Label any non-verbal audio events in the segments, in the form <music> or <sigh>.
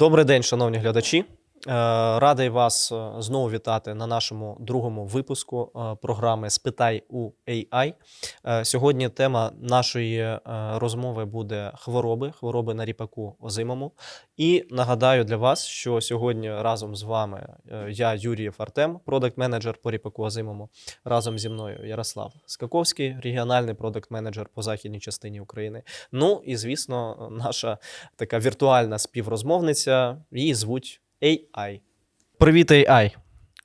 Добрий день, шановні глядачі. Е, Радий вас е, знову вітати на нашому другому випуску е, програми Спитай у AI. Сьогодні тема нашої розмови буде хвороби, хвороби на ріпаку озимому. І нагадаю для вас, що сьогодні разом з вами я, Юрієв Артем, продакт-менеджер по ріпаку озимому. Разом зі мною Ярослав Скаковський, регіональний продакт-менеджер по західній частині України. Ну і звісно, наша така віртуальна співрозмовниця. Її звуть AI. Привіт, AI.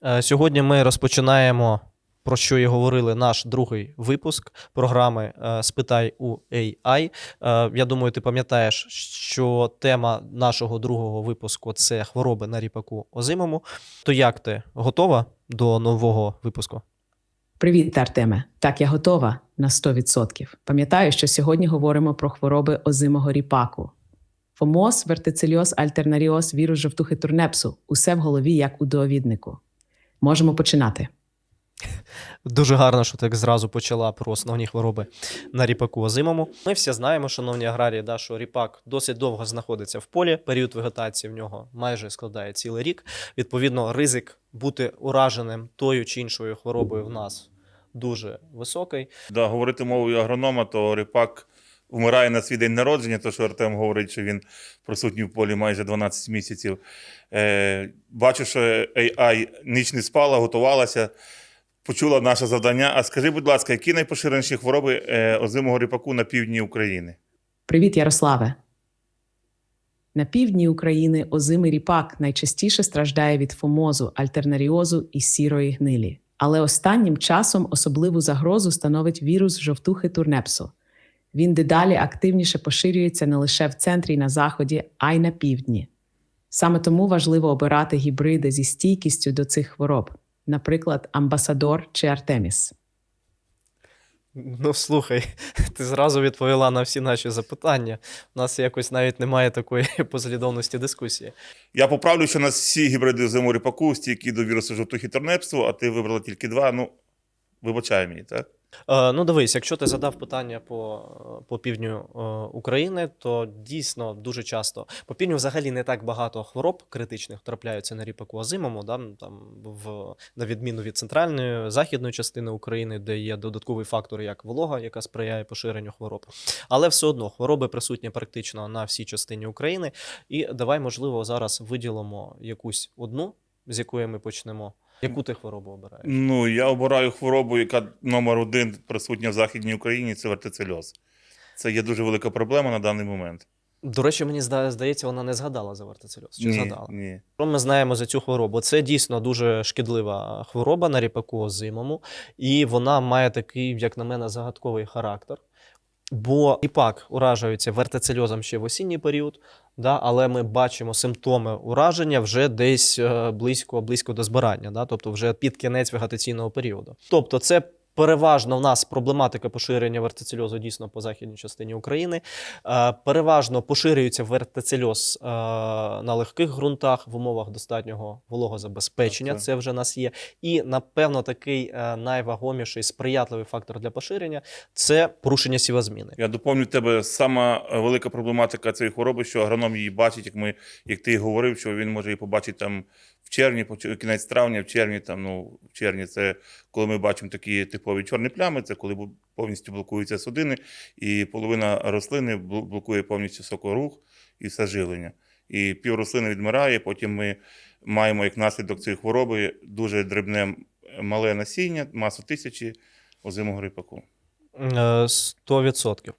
Е, Сьогодні ми розпочинаємо. Про що і говорили наш другий випуск програми е, Спитай у AI. Е, Я думаю, ти пам'ятаєш, що тема нашого другого випуску це хвороби на ріпаку озимому. То як ти готова до нового випуску? Привіт, Артеме. Так, я готова на 100%. Пам'ятаю, що сьогодні говоримо про хвороби озимого ріпаку. Фомоз, вертицельоз, альтернаріоз, вірус жовтухи турнепсу усе в голові, як у довіднику. Можемо починати. Дуже гарно, що ти зразу почала про основні хвороби на ріпаку озимому. Ми всі знаємо, шановні аграрії, да, що ріпак досить довго знаходиться в полі. Період вегетації в нього майже складає цілий рік. Відповідно, ризик бути ураженим тою чи іншою хворобою в нас дуже високий. Да, говорити мовою агронома, то ріпак вмирає на свій день народження, то що Артем говорить, що він присутній в полі майже 12 місяців. Е, бачу, що AI ніч не спала, готувалася, почула наше завдання. А скажи, будь ласка, які найпоширеніші хвороби е, озимого ріпаку на півдні України? Привіт, Ярославе. На півдні України озимий ріпак найчастіше страждає від фомозу, альтернаріозу і сірої гнилі. Але останнім часом особливу загрозу становить вірус жовтухи турнепсу. Він дедалі активніше поширюється не лише в центрі і на заході, а й на півдні. Саме тому важливо обирати гібриди зі стійкістю до цих хвороб, наприклад, амбасадор чи Артеміс. Ну, слухай, <laughs> ти зразу відповіла на всі наші запитання. У нас якось навіть немає такої <laughs> послідовності дискусії. Я поправлю, що у нас всі гібриди озимого ріпаку стійкі до вірусу жовтухи торнепсу, а ти вибрала тільки два. Ну, вибачай мені, так? Е, ну, дивись, якщо ти задав питання по, по півдню е, України, то дійсно дуже часто по півдню взагалі не так багато хвороб критичних трапляються на ріпаку озимому, да, там в на відміну від центральної західної частини України, де є додатковий фактор, як волога, яка сприяє поширенню хвороб. Але все одно хвороби присутні практично на всій частині України. І давай, можливо, зараз виділимо якусь одну, з якої ми почнемо. Яку ти хворобу обираєш? Ну, я обираю хворобу, яка номер один присутня в Західній Україні це вертицельоз. Це є дуже велика проблема на даний момент. До речі, мені здається, вона не згадала за вертицельоз. Чи ні, згадала? ні. Що ми знаємо за цю хворобу? Це дійсно дуже шкідлива хвороба на ріпаку озимому, і вона має такий, як на мене, загадковий характер. Бо ріпак уражується вертицельозом ще в осінній період, да, але ми бачимо симптоми ураження вже десь е, близько, близько до збирання, да, тобто вже під кінець вегетаційного періоду. Тобто, це переважно в нас проблематика поширення вертицельозу дійсно по західній частині України. Е, Переважно поширюється вертицельоз е, на легких ґрунтах в умовах достатнього вологозабезпечення. Це вже нас є. І напевно такий е, найвагоміший сприятливий фактор для поширення це порушення сівозміни. Я доповню тебе сама велика проблематика цієї хвороби, що агроном її бачить, як ми, як ти говорив, що він може її побачити там в червні, кінець травня, в червні, там, ну, в червні це коли ми бачимо такі типові чорні плями, це коли повністю блокуються судини, і половина рослини блокує повністю сокорух і все жилення. І пів рослини відмирає, потім ми маємо як наслідок цієї хвороби дуже дрібне мале насіння, масу тисячі озимого рипаку. Е, 100%.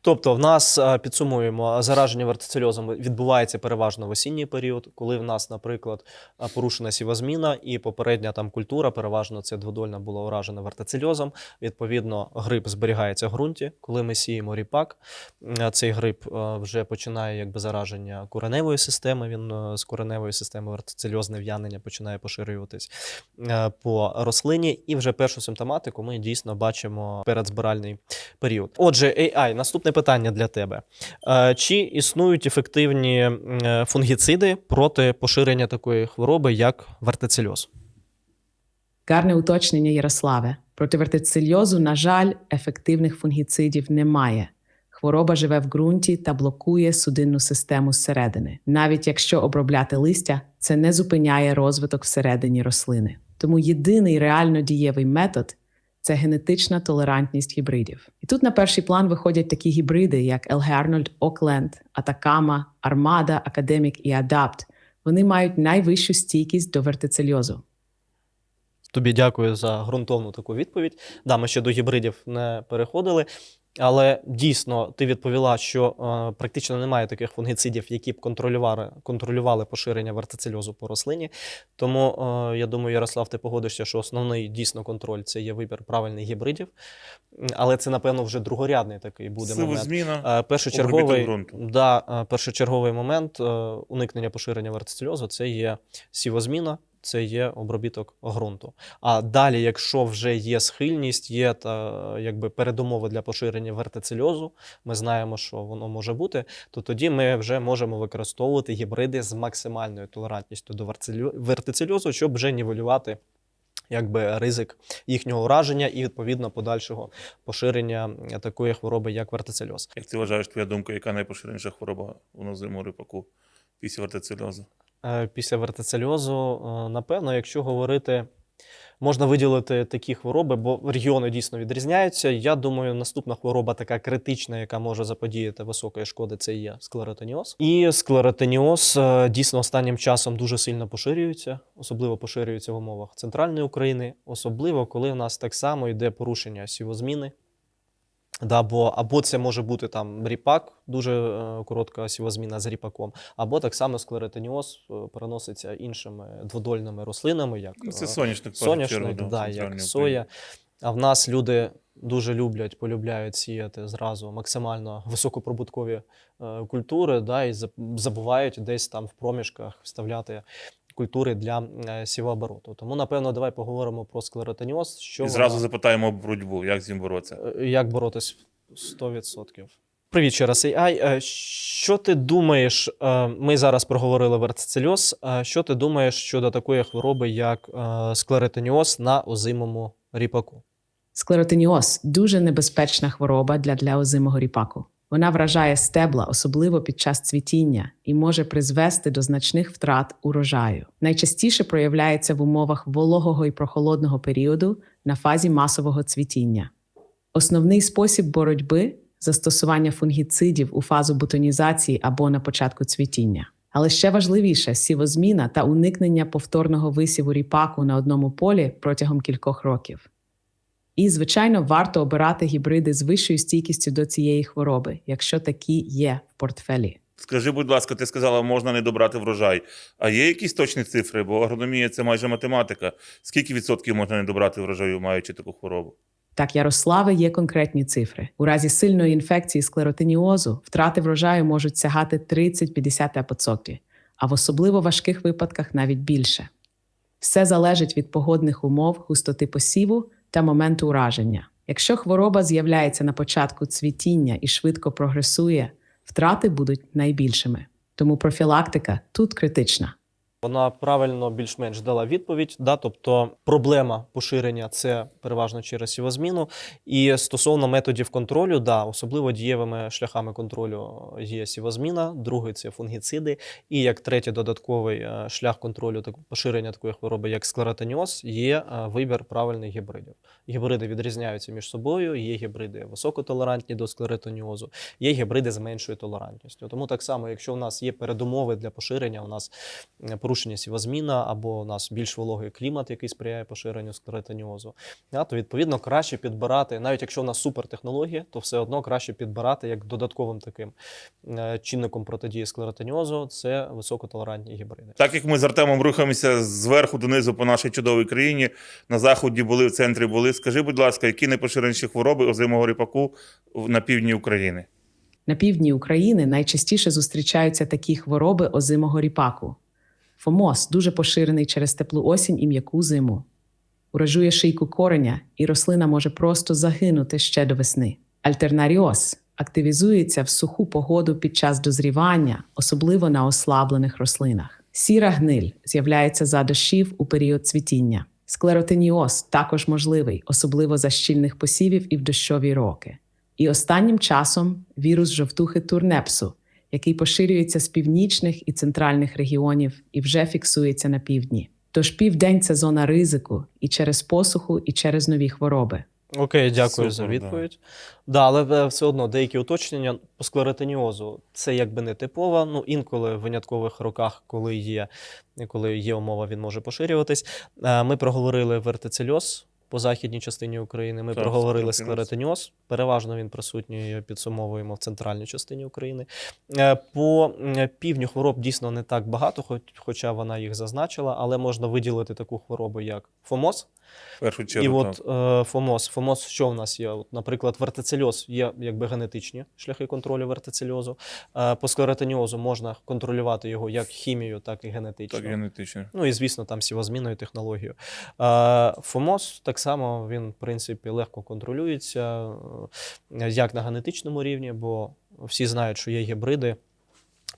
Тобто, в нас е, підсумуємо, зараження вертицельозом відбувається переважно в осінній період, коли в нас, наприклад, е, порушена сівозміна і попередня там культура, переважно це дводольна була уражена вертицельозом. Відповідно, гриб зберігається в ґрунті. Коли ми сіємо ріпак, е, цей гриб е, вже починає якби зараження кореневої системи. Він е, з кореневої системи вертицельозне в'янення починає поширюватись е, по рослині. І вже першу симптоматику ми дійсно бачимо передзбиральний період. Отже, AI, наступне питання для тебе. Е, Чи існують ефективні е, фунгіциди проти поширення такої хвороби, як вертицельоз? Гарне уточнення, Ярославе. Проти вертицельозу, на жаль, ефективних фунгіцидів немає. Хвороба живе в ґрунті та блокує судинну систему зсередини. Навіть якщо обробляти листя, це не зупиняє розвиток всередині рослини. Тому єдиний реально дієвий метод це генетична толерантність гібридів. І тут на перший план виходять такі гібриди, як Елге Арнольд Окленд, Атакама, Армада, Академік і Адапт. Вони мають найвищу стійкість до вертицельозу. Тобі дякую за ґрунтовну таку відповідь. Да, ми ще до гібридів не переходили. Але дійсно ти відповіла, що е, практично немає таких фунгіцидів, які б контролювали, контролювали поширення вертицельозу по рослині. Тому е, я думаю, Ярослав, ти погодишся, що основний дійсно контроль це є вибір правильних гібридів. Але це, напевно, вже другорядний такий буде момент. Сивозміна. Е, Першочерговий, да, е, першочерговий момент е, уникнення поширення вертицельозу це є сівозміна, це є обробіток ґрунту. А далі, якщо вже є схильність, є та, якби передумови для поширення вертицельозу, ми знаємо, що воно може бути, то тоді ми вже можемо використовувати гібриди з максимальною толерантністю до вертицельозу, щоб вже нівелювати якби ризик їхнього ураження і відповідно подальшого поширення е, такої хвороби, як вертицельоз. Як ти вважаєш, твоя думка, яка найпоширеніша хвороба у нозиму рипаку після вертицельозу? Е, Після вертицельозу, е, напевно, якщо говорити, можна виділити такі хвороби, бо регіони дійсно відрізняються. Я думаю, наступна хвороба така критична, яка може заподіяти високої шкоди, це є склеротоніоз. І склеротоніоз е, дійсно останнім часом дуже сильно поширюється, особливо поширюється в умовах центральної України, особливо коли у нас так само йде порушення сівозміни. Да, або, або це може бути там ріпак, дуже е, коротка сівозміна з ріпаком, або так само склеротоніоз е, переноситься іншими дводольними рослинами, як Ну, це е, соняшник, соняшник, да, да, як соя. А в нас люди дуже люблять, полюбляють сіяти зразу максимально високоприбуткові е, культури, да, і забувають десь там в проміжках вставляти культури для е, сівообороту. Тому, напевно, давай поговоримо про склеротоніоз. Що І зразу вона- запитаємо боротьбу, як з ним боротися. Е, Як боротись 100%? Привіт ще раз, AI. Е, Що ти думаєш? е, Ми зараз проговорили вертицельоз. Е, Що ти думаєш щодо такої хвороби, як е, склеротоніоз на озимому ріпаку? Склеротиніоз дуже небезпечна хвороба для, для озимого ріпаку. Вона вражає стебла, особливо під час цвітіння, і може призвести до значних втрат урожаю. Найчастіше проявляється в умовах вологого і прохолодного періоду на фазі масового цвітіння. Основний спосіб боротьби застосування фунгіцидів у фазу бутонізації або на початку цвітіння. Але ще важливіше сівозміна та уникнення повторного висіву ріпаку на одному полі протягом кількох років. І, звичайно, варто обирати гібриди з вищою стійкістю до цієї хвороби, якщо такі є в портфелі. Скажи, будь ласка, ти сказала, можна не добрати врожай. А є якісь точні цифри? Бо агрономія це майже математика. Скільки відсотків можна не добрати врожаю, маючи таку хворобу? Так, Ярославе, є конкретні цифри. У разі сильної інфекції склеротиніозу втрати врожаю можуть сягати 30-50%, а в особливо важких випадках навіть більше. Все залежить від погодних умов, густоти посіву та моменту ураження. Якщо хвороба з'являється на початку цвітіння і швидко прогресує, втрати будуть найбільшими. Тому профілактика тут критична. Вона правильно більш-менш дала відповідь. Да? Тобто проблема поширення це переважно через сівозміну. І стосовно методів контролю, да, особливо дієвими шляхами контролю є сівозміна, другий це фунгіциди. І як третій додатковий е, шлях контролю так, поширення такої хвороби, як склеротоніоз, є е, вибір правильних гібридів. Гібриди відрізняються між собою. Є гібриди високотолерантні до склеротоніозу, є гібриди з меншою толерантністю. Тому так само, якщо у нас є передумови для поширення, у нас е, порушення сівозміна або у нас більш вологий клімат, який сприяє поширенню склеротоніозу, да, то відповідно краще підбирати, навіть якщо у нас супертехнологія, то все одно краще підбирати як додатковим таким е, чинником протидії склеротоніозу це високотолерантні гібриди. Так як ми з Артемом рухаємося зверху донизу по нашій чудовій країні, на заході були, в центрі були. Скажи, будь ласка, які найпоширеніші хвороби озимого ріпаку на півдні України? На півдні України найчастіше зустрічаються такі хвороби озимого ріпаку. Фомоз дуже поширений через теплу осінь і м'яку зиму. Уражує шийку кореня, і рослина може просто загинути ще до весни. Альтернаріоз активізується в суху погоду під час дозрівання, особливо на ослаблених рослинах. Сіра гниль з'являється за дощів у період цвітіння. Склеротиніоз також можливий, особливо за щільних посівів і в дощові роки. І останнім часом вірус жовтухи турнепсу, який поширюється з північних і центральних регіонів і вже фіксується на півдні. Тож південь це зона ризику і через посуху, і через нові хвороби. Окей, дякую за Супер, да. відповідь. Да. але е, все одно деякі уточнення по склеротиніозу це якби не типово. Ну інколи в виняткових роках, коли є, коли є умова, він може поширюватись. Е, Ми проговорили вертицельоз по західній частині України. Ми Так, проговорили склеротиніоз. Переважно він присутній, підсумовуємо в центральній частині України. Е, По півдню хвороб дійсно не так багато, хоч, хоча вона їх зазначила, але можна виділити таку хворобу, як ФОМОЗ. Першу І от е, ФОМОЗ. ФОМОЗ, що в нас є? От, наприклад, вертицельоз є якби генетичні шляхи контролю вертицельозу. Е, по склеротиніозу можна контролювати його як хімію, так і генетично. так, генетично. Ну і звісно, там сівозмінною технологією. Е, ФОМОЗ так само він, в принципі, легко контролюється е, як на генетичному рівні, бо всі знають, що є гібриди.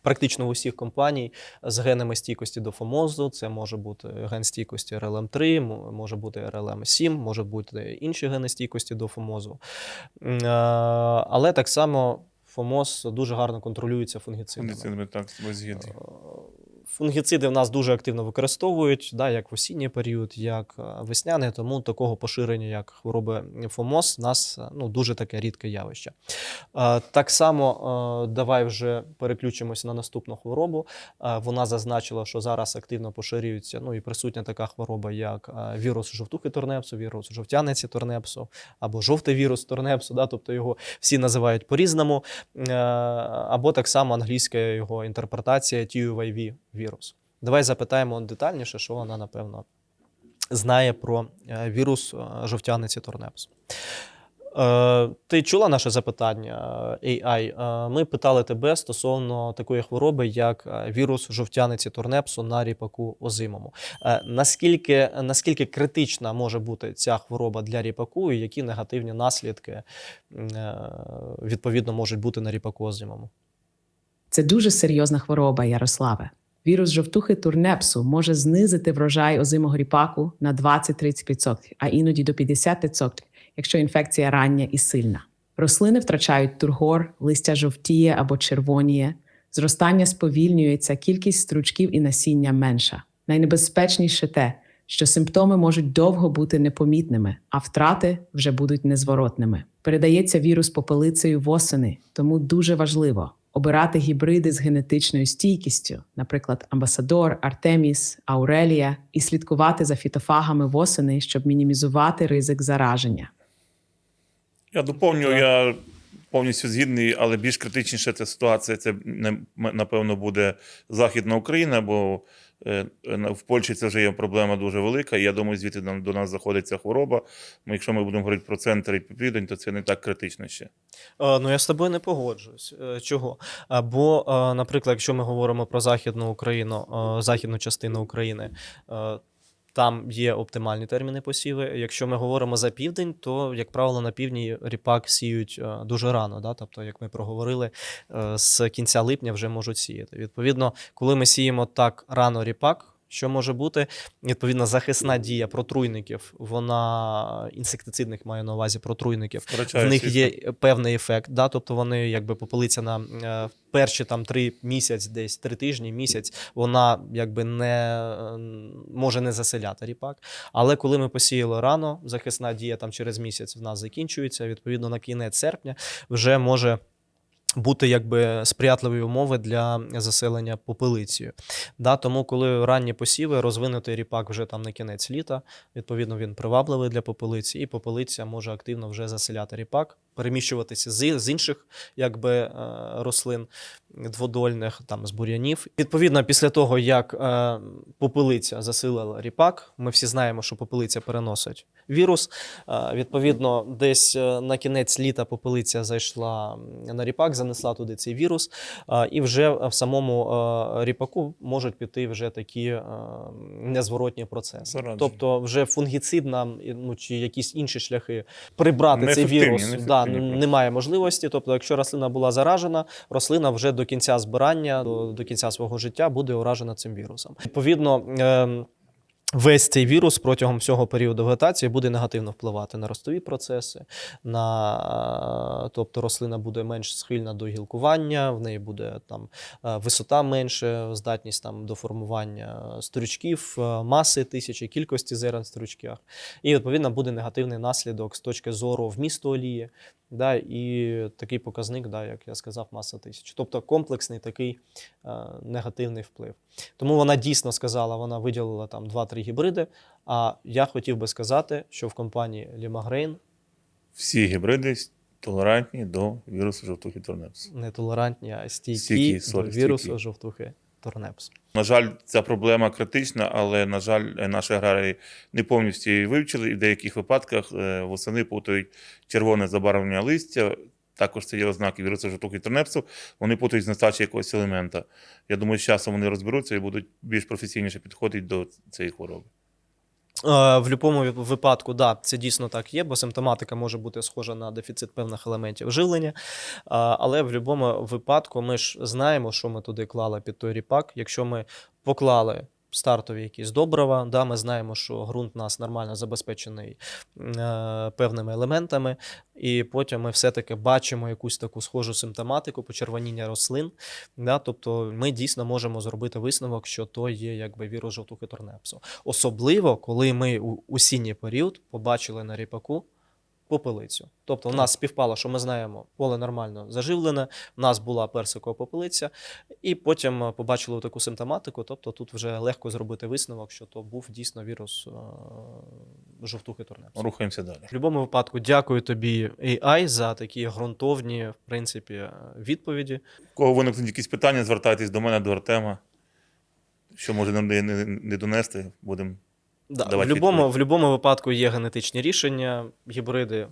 Практично в усіх компаній з генами стійкості до ФОМОЗу. Це може бути ген стійкості RLM3, може бути RLM7, може бути інші гени стійкості до ФОМОЗу. Е, Але так само ФОМОЗ дуже гарно контролюється фунгіцидами. Фунгіцидами, так, Фунгіциди в нас дуже активно використовують, да, як в осінній період, як е, весняний, тому такого поширення, як хвороби ФОМОС, у нас е, ну, дуже таке рідке явище. Е, Так само давай вже переключимося на наступну хворобу. Вона зазначила, що зараз активно поширюється ну, і присутня така хвороба, як вірус жовтухи турнепсу, вірус жовтяниці турнепсу або жовтий вірус турнепсу, да, тобто його всі називають по-різному. Або так само англійська його інтерпретація TUVV вірус. Давай запитаємо детальніше, що вона, напевно, знає про е, вірус е, жовтяниці турнепс. Е, Ти чула наше запитання AI? Ми питали тебе стосовно такої хвороби, як вірус жовтяниці турнепсу на ріпаку озимому. Наскільки, наскільки критична може бути ця хвороба для ріпаку, і які негативні наслідки відповідно можуть бути на ріпаку озимому? Це дуже серйозна хвороба, Ярославе. Вірус жовтухи турнепсу може знизити врожай озимого ріпаку на 20-30%, а іноді до 50%, якщо інфекція рання і сильна. Рослини втрачають тургор, листя жовтіє або червоніє, зростання сповільнюється, кількість стручків і насіння менша. Найнебезпечніше те, що симптоми можуть довго бути непомітними, а втрати вже будуть незворотними. Передається вірус попелицею восени, тому дуже важливо обирати гібриди з генетичною стійкістю, наприклад, Амбасадор, Артеміс, Аурелія, і слідкувати за фітофагами восени, щоб мінімізувати ризик зараження. Я доповню, Так. я повністю згідний, але більш критичніша ця ситуація це напевно буде Західна Україна, бо в Польщі це вже є проблема дуже велика. І я думаю, звідти до нас заходить ця хвороба. Ми, якщо ми будемо говорити про центр і південь, то це не так критично ще. Е, Ну, я з тобою не погоджуюсь. Е, Чого? Бо, е, наприклад, якщо ми говоримо про Західну Україну, е, західну частину України, е, там є оптимальні терміни посіви. Якщо ми говоримо за південь, то, як правило, на півдні ріпак сіють е, дуже рано. Да? Тобто, як ми проговорили, е, з кінця липня вже можуть сіяти. Відповідно, коли ми сіємо так рано ріпак. Що може бути? Відповідно, захисна дія протруйників, вона інсектицидних має на увазі протруйників в них є певний ефект. Да? Тобто вони якби попелиця на е, перші там три місяць, десь три тижні, місяць, вона якби не може не заселяти ріпак. Але коли ми посіяли рано, захисна дія там через місяць в нас закінчується. Відповідно, на кінець серпня вже може. Бути якби сприятливі умови для заселення попелицею. Да, тому, коли ранні посіви, розвинутий ріпак вже там на кінець літа, відповідно, він привабливий для попелиці, і попелиця може активно вже заселяти ріпак, переміщуватися з, з інших якби, е, рослин дводольних, там з бур'янів. Відповідно, після того, як е, попелиця засилила ріпак, ми всі знаємо, що попелиця переносить вірус. Е, відповідно, десь на кінець літа попелиця зайшла на ріпак, занесла туди цей вірус, і вже в самому ріпаку можуть піти вже такі незворотні процеси. Зараження. Тобто, вже фунгіцидна ну, чи якісь інші шляхи прибрати цей вірус да, немає можливості. Тобто, якщо рослина була заражена, рослина вже до кінця збирання, до, до кінця свого життя буде уражена цим вірусом. Відповідно. Весь цей вірус протягом всього періоду вегетації буде негативно впливати на ростові процеси, на, е, тобто рослина буде менш схильна до гілкування, в неї буде там е, висота менше, здатність там до формування стручків, е, маси тисячі, кількості зерен в стручках. І відповідно буде негативний наслідок з точки зору вмісту олії, да, і такий показник, да, як я сказав, маса тисяч. Тобто комплексний такий е, негативний вплив. Тому вона дійсно сказала, вона виділила там 2-3 гібриди. А я хотів би сказати, що в компанії Limagrain Всі гібриди толерантні до вірусу жовтухи Торнепс. не толерантні, а стійкі, Стійкі, до сорі, вірусу стійкі. жовтухи Торнепс. На жаль, ця проблема критична, але, на жаль, наші аграрії не повністю її вивчили, і в деяких випадках е, восени путають червоне забарвлення листя. Також це є ознаки вірусу жоту і турнепсу. Вони путають з нестачі якогось елемента. Я думаю, з часом вони розберуться і будуть більш професійніше підходити до цієї хвороби. Е, В будь-якому випадку, да, це дійсно так є, бо симптоматика може бути схожа на дефіцит певних елементів живлення. Але в будь-якому випадку ми ж знаємо, що ми туди клали під той ріпак. Якщо ми поклали стартові якісь добрива, да, ми знаємо, що ґрунт нас нормально забезпечений е, певними елементами, і потім ми все-таки бачимо якусь таку схожу симптоматику почервоніння рослин. Да, тобто ми дійсно можемо зробити висновок, що то є якби вірус жовтухи торнепсу. Особливо, коли ми у осінній період побачили на ріпаку попелицю. Тобто, в нас співпало, що ми знаємо, поле нормально заживлене, в нас була персикова попелиця, і потім е, побачили таку симптоматику. Тобто тут вже легко зробити висновок, що то був дійсно вірус е, жовтухи торнепсу. Рухаємося далі. В будь-якому випадку дякую тобі, AI, за такі ґрунтовні, в принципі, е, відповіді. У кого виникнуть якісь питання, звертайтесь до мене, до Артема. Що може нам не донести, будемо. Да, в, будь-якому, в будь-якому випадку є генетичні рішення, гібриди.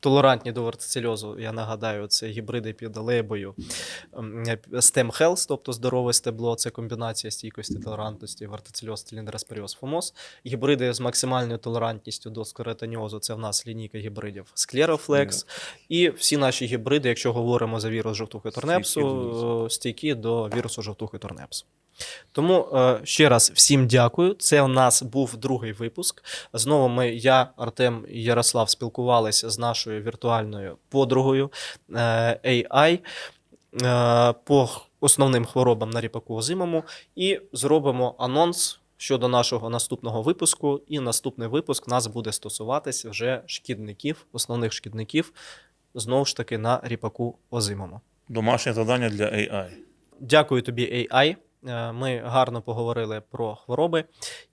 Толерантні до вертицельозу, я нагадаю, це гібриди під лейбою ем, STEM Health, тобто здорове стебло, це комбінація стійкості толерантності, вертицельоз, циліндроспоріоз, фомоз. Гібриди з максимальною толерантністю до скеретоніозу, це в нас лінійка гібридів Scleroflex. І всі наші гібриди, якщо говоримо за вірус жовтухи торнепсу, е, стійкі до вірусу жовтухи торнепсу. Тому е, ще раз всім дякую. Це у нас був другий випуск. Знову ми, я, Артем і Ярослав, спілкувалися з нашою віртуальною подругою е, AI е, по основним хворобам на ріпаку озимому і зробимо анонс. Щодо нашого наступного випуску, і наступний випуск нас буде стосуватися вже шкідників, основних шкідників, знову ж таки на ріпаку озимому. Домашнє завдання для AI. Дякую тобі, AI. Е, Ми гарно поговорили про хвороби,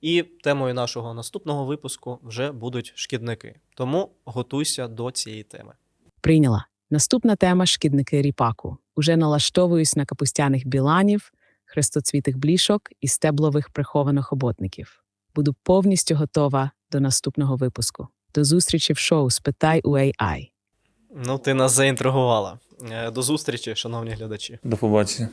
і темою нашого наступного випуску вже будуть шкідники. Тому готуйся до цієї теми. Прийняла. Наступна тема шкідники ріпаку. Уже налаштовуюсь на капустяних біланів, хрестоцвітих блішок і стеблових прихованих оботників. Буду повністю готова до наступного випуску. До зустрічі в шоу Спитай у AI. Ну, ти нас заінтригувала. Е, До зустрічі, шановні глядачі. До побачення.